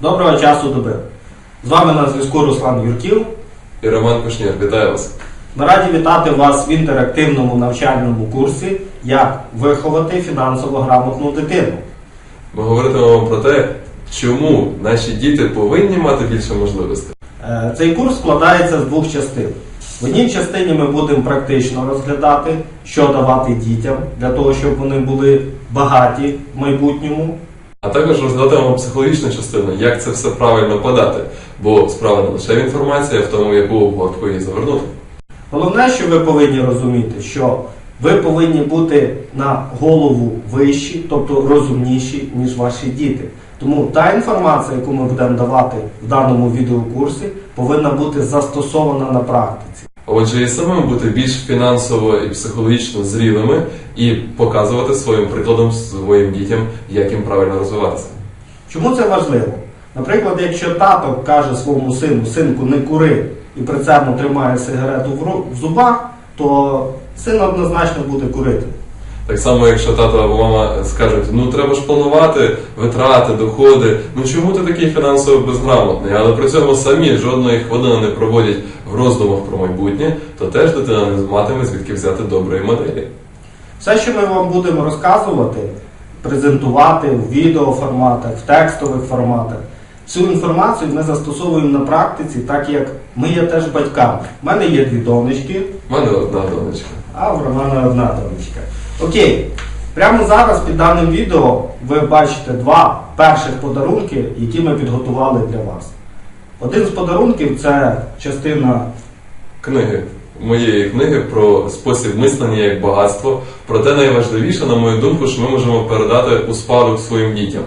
Доброго часу доби. З вами на зв'язку Руслан Юрків. І Роман Кушнір, вітаю вас. Ми раді вітати вас в інтерактивному навчальному курсі Як виховати фінансово грамотну дитину. Ми говоритимемо про те, чому наші діти повинні мати більше можливостей. Е, Цей курс складається з двох частин. В одній частині ми будемо практично розглядати, що давати дітям для того, щоб вони були багаті в майбутньому. А також розглядатимемо психологічну частину, як це все правильно подати. Бо справа не лише в інформації, а в тому, яку обгортку її завернути. Головне, що ви повинні розуміти, що ви повинні бути на голову вищі, тобто розумніші, ніж ваші діти. Тому та інформація, яку ми будемо давати в даному відеокурсі, повинна бути застосована на практиці. Отже, і самим бути більш фінансово і психологічно зрілими і показувати своїм прикладом своїм дітям, як їм правильно розвиватися. Чому це важливо? Наприклад, якщо тато каже своєму сину, синку, не кури, і при цьому тримає сигарету в зубах, то син однозначно буде курити. Так само, якщо тато або мама скажуть, ну треба ж планувати витрати, доходи, ну чому ти такий фінансово безграмотний, але при цьому самі жодної хвилини не проводять в роздумах про майбутнє, то теж дитина не матиме звідки взяти доброї моделі. Все, що ми вам будемо розказувати, презентувати в відеоформатах, в текстових форматах, цю інформацію ми застосовуємо на практиці, так як ми є теж батьками. У мене є дві донечки, У мене одна донечка. а в Романа одна донечка. Окей, прямо зараз під даним відео ви бачите два перших подарунки, які ми підготували для вас. Один з подарунків це частина Книги. Моєї книги про спосіб мислення як багатство. Проте найважливіше, на мою думку, що ми можемо передати у спадок своїм дітям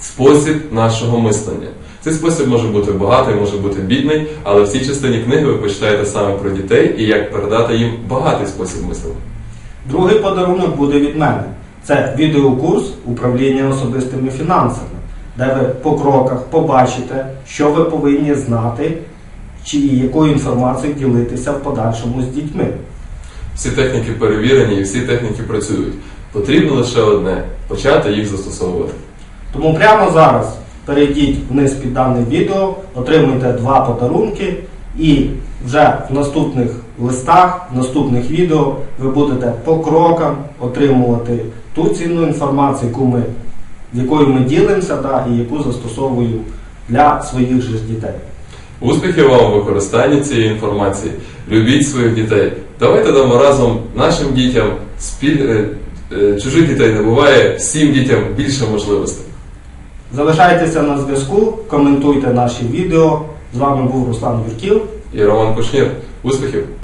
спосіб нашого мислення. Цей спосіб може бути багатий, може бути бідний, але в цій частині книги ви почитаєте саме про дітей і як передати їм багатий спосіб мислення. Другий подарунок буде від мене. Це відеокурс управління особистими фінансами, де ви по кроках побачите, що ви повинні знати, чи якою інформацією ділитися в подальшому з дітьми. Всі техніки перевірені і всі техніки працюють. Потрібно лише одне почати їх застосовувати. Тому прямо зараз перейдіть вниз під дане відео, отримуйте два подарунки, і вже в наступних листах, в наступних відео ви будете по крокам отримувати ту цінну інформацію, яку ми, якою ми ділимося, да, і яку застосовую для своїх же дітей. Успіхів вам у використанні цієї інформації. Любіть своїх дітей. Давайте дамо разом нашим дітям спіль... е, е, чужих дітей не буває, всім дітям більше можливостей. Залишайтеся на зв'язку, коментуйте наші відео. З вами був Руслан Юрків. І Роман Кушнір. Успіхів!